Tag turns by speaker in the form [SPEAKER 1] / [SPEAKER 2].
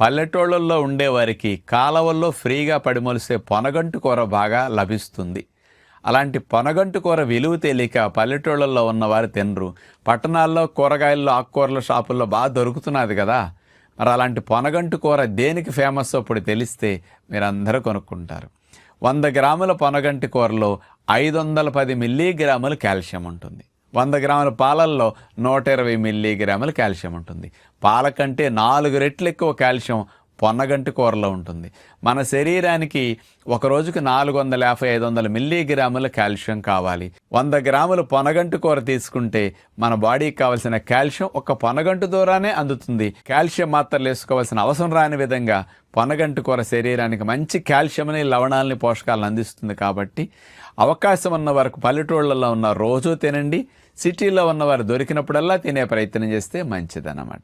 [SPEAKER 1] పల్లెటూళ్ళల్లో ఉండేవారికి కాలవల్లో ఫ్రీగా పడిమొలిసే పొనగంటు కూర బాగా లభిస్తుంది. అలాంటి పొనగంటు కూర విలువ తేలిక పల్లెటూళ్ళల్లో ఉన్నవారు తినరు. పట్టణాల్లో కూరగాయల్లో ఆకుకూరల షాపుల్లో బాగా దొరుకుతున్నది కదా. మరి అలాంటి పొనగంటు కూర దేనికి ఫేమస్ ఇప్పుడు తెలిస్తే మీరందరూ కొనుక్కుంటారు. వంద గ్రాముల పొనగంటి కూరలో ఐదు వందల పది మిల్లీగ్రాముల కాల్షియం ఉంటుంది. వంద గ్రాముల పాలల్లో నూట ఇరవై మిల్లీగ్రాముల కాల్షియం ఉంటుంది. పాల కంటే నాలుగు రెట్లు ఎక్కువ కాల్షియం పొన్నగంటి కూరలో ఉంటుంది. మన శరీరానికి ఒక రోజుకి నాలుగు వందల యాభై ఐదు వందల మిల్లీగ్రాముల కాల్షియం కావాలి. వంద గ్రాముల పొనగంటి కూర తీసుకుంటే మన బాడీకి కావాల్సిన కాల్షియం ఒక పొనగంటు ద్వారానే అందుతుంది. కాల్షియం మాత్రలు వేసుకోవాల్సిన అవసరం రాని విధంగా పొనగంటి కూర శరీరానికి మంచి కాల్షియంని లవణాలని పోషకాలను అందిస్తుంది కాబట్టి అవకాశం ఉన్న వరకు పల్లెటూళ్ళల్లో ఉన్న రోజు తినండి. సిటీలో ఉన్నవారు దొరికినప్పుడల్లా తినే ప్రయత్నం చేస్తే మంచిదన్నమాట.